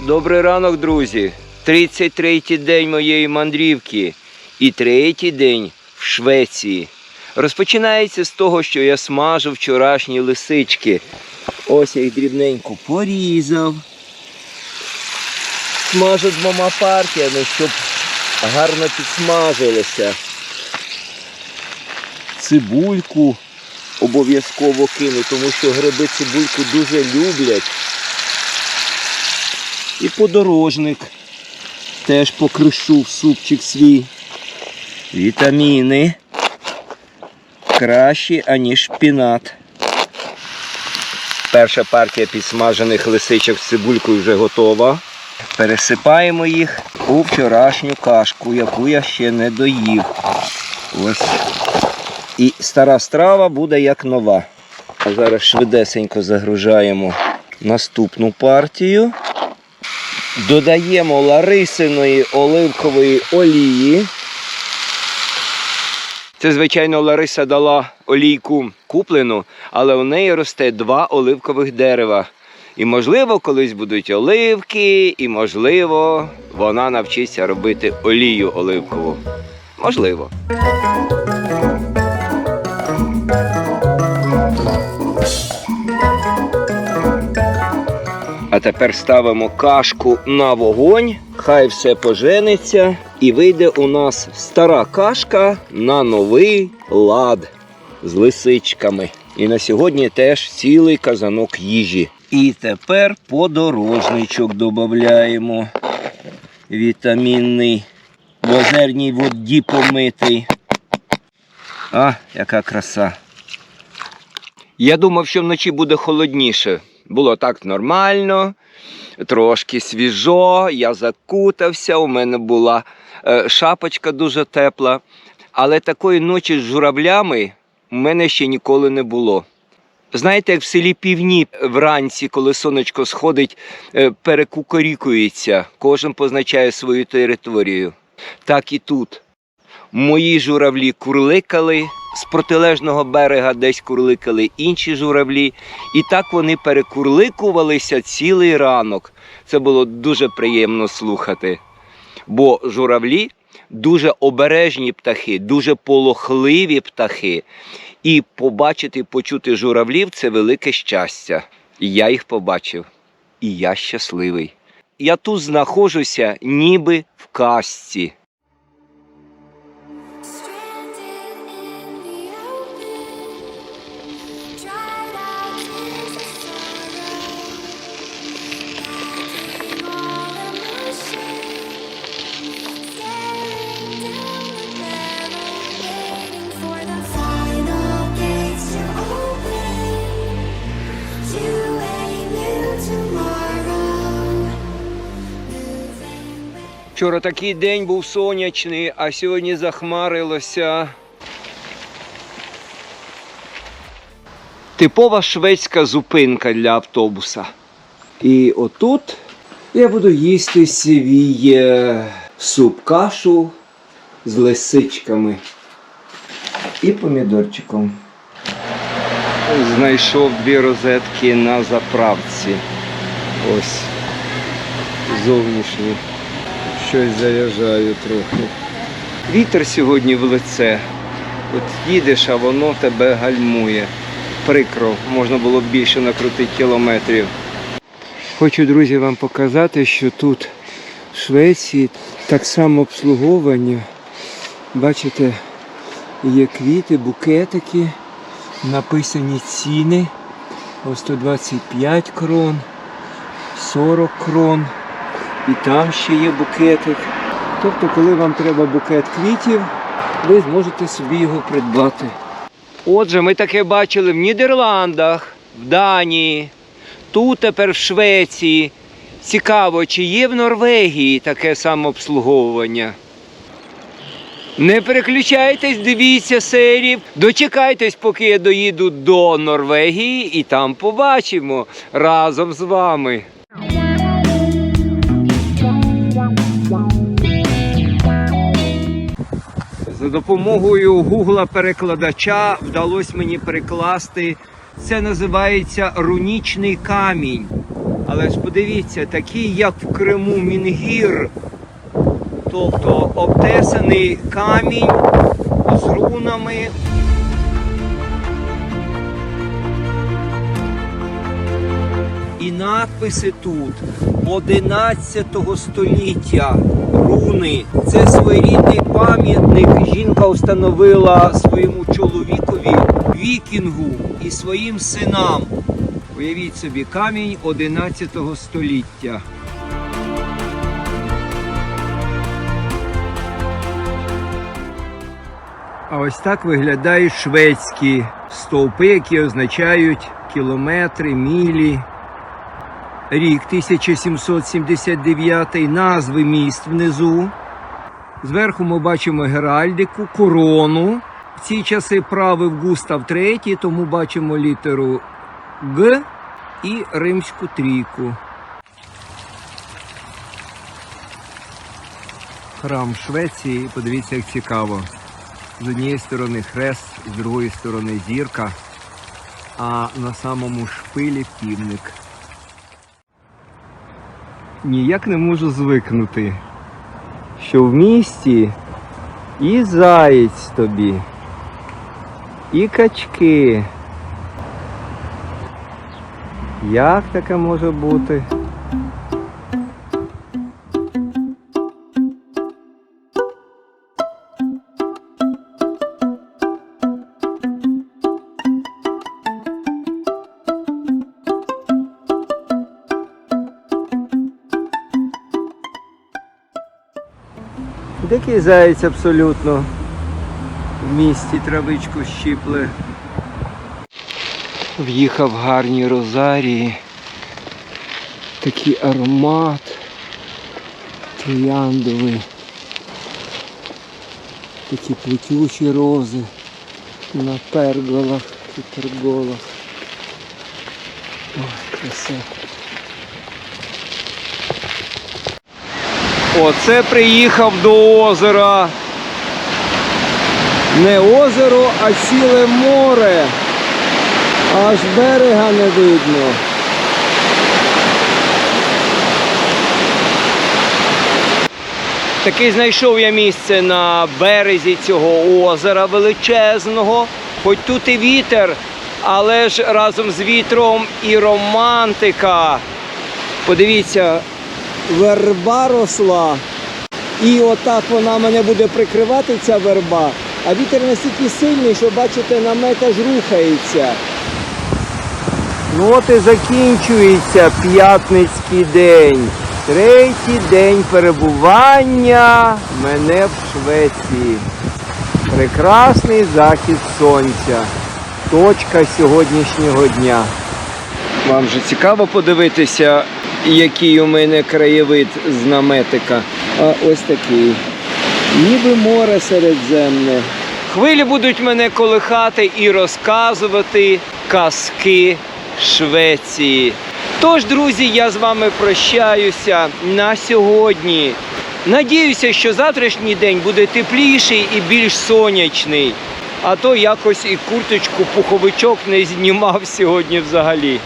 Добрий ранок, друзі. 33-й день моєї мандрівки і третій день в Швеції. Розпочинається з того, що я смажу вчорашні лисички. Ось я їх дрібненько порізав. Смажу двома партіями, щоб гарно підсмажилося. Цибульку обов'язково кину, тому що гриби цибульку дуже люблять. І подорожник теж покришу в супчик свій. Вітаміни кращі, аніж шпінат. Перша партія підсмажених лисичок з цибулькою вже готова. Пересипаємо їх у вчорашню кашку, яку я ще не доїв. Ось. І стара страва буде як нова. А зараз швидесенько загружаємо наступну партію. Додаємо ларисиної оливкової олії. Це, звичайно, Лариса дала олійку куплену, але у неї росте два оливкових дерева. І, можливо, колись будуть оливки, і, можливо, вона навчиться робити олію оливкову. Можливо. А тепер ставимо кашку на вогонь, хай все пожениться, і вийде у нас стара кашка на новий лад з лисичками. І на сьогодні теж цілий казанок їжі. І тепер подорожничок додаємо. Вітамінний, в озерній воді помитий. А, яка краса. Я думав, що вночі буде холодніше. Було так нормально, трошки свіжо, я закутався, у мене була е, шапочка дуже тепла. Але такої ночі з журавлями у мене ще ніколи не було. Знаєте, як в селі Півні вранці, коли сонечко сходить, е, перекукорікується, кожен позначає свою територію. Так і тут. Мої журавлі курликали, з протилежного берега десь курликали інші журавлі, і так вони перекурликувалися цілий ранок. Це було дуже приємно слухати. Бо журавлі дуже обережні птахи, дуже полохливі птахи. І побачити, почути журавлів це велике щастя. І я їх побачив, і я щасливий. Я тут знаходжуся ніби в казці. Вчора такий день був сонячний, а сьогодні захмарилося. Типова шведська зупинка для автобуса. І отут я буду їсти свій е, суп-кашу з лисичками і помідорчиком. Знайшов дві розетки на заправці. Ось зовнішні щось заряджаю трохи. Вітер сьогодні в лице. От їдеш, а воно тебе гальмує. Прикро, можна було б більше накрутити кілометрів. Хочу, друзі, вам показати, що тут в Швеції так само обслуговування. Бачите, є квіти, букетики, написані ціни. Ось 125 крон, 40 крон. І там ще є букетик. Тобто, коли вам треба букет квітів, ви зможете собі його придбати. Отже, ми таке бачили в Нідерландах, в Данії, тут тепер в Швеції. Цікаво, чи є в Норвегії таке самообслуговування. Не переключайтесь, дивіться серії. Дочекайтесь, поки я доїду до Норвегії, і там побачимо разом з вами. За допомогою гугла перекладача вдалося мені перекласти. Це називається рунічний камінь. Але ж подивіться, такий, як в Криму Мінгір, тобто обтесаний камінь з рунами. І надписи тут 11 століття. Руни. Це своєрідний пам'ятник. Жінка встановила своєму чоловікові вікінгу і своїм синам. Уявіть собі, камінь 11 століття. А ось так виглядають шведські стовпи, які означають кілометри, мілі. Рік 1779, назви міст внизу. Зверху ми бачимо геральдику, корону. В ці часи правив Густав III, тому бачимо літеру Г і римську трійку. Храм Швеції, подивіться, як цікаво. З однієї сторони хрест, з другої сторони зірка, а на самому шпилі півник. Ніяк не можу звикнути, що в місті і заєць тобі, і качки. Як таке може бути? Дикий заєць абсолютно. В місті травичку щіпли. В'їхав гарні розарії. Такий аромат трояндовий. Такі плетючі рози на перголах і перголах. Ой, краса. Оце приїхав до озера. Не озеро, а ціле море. Аж берега не видно. Таки знайшов я місце на березі цього озера величезного. Хоч тут і вітер, але ж разом з вітром і романтика. Подивіться, верба росла. І отак вона мене буде прикривати, ця верба. А вітер настільки сильний, що бачите, намет аж рухається. Ну от і закінчується п'ятницький день. Третій день перебування мене в Швеції. Прекрасний захід сонця. Точка сьогоднішнього дня. Вам же цікаво подивитися, який у мене краєвид з наметика. А ось такий. Ніби море середземне. Хвилі будуть мене колихати і розказувати казки Швеції. Тож, друзі, я з вами прощаюся на сьогодні. Надіюся, що завтрашній день буде тепліший і більш сонячний. А то якось і курточку, пуховичок не знімав сьогодні взагалі.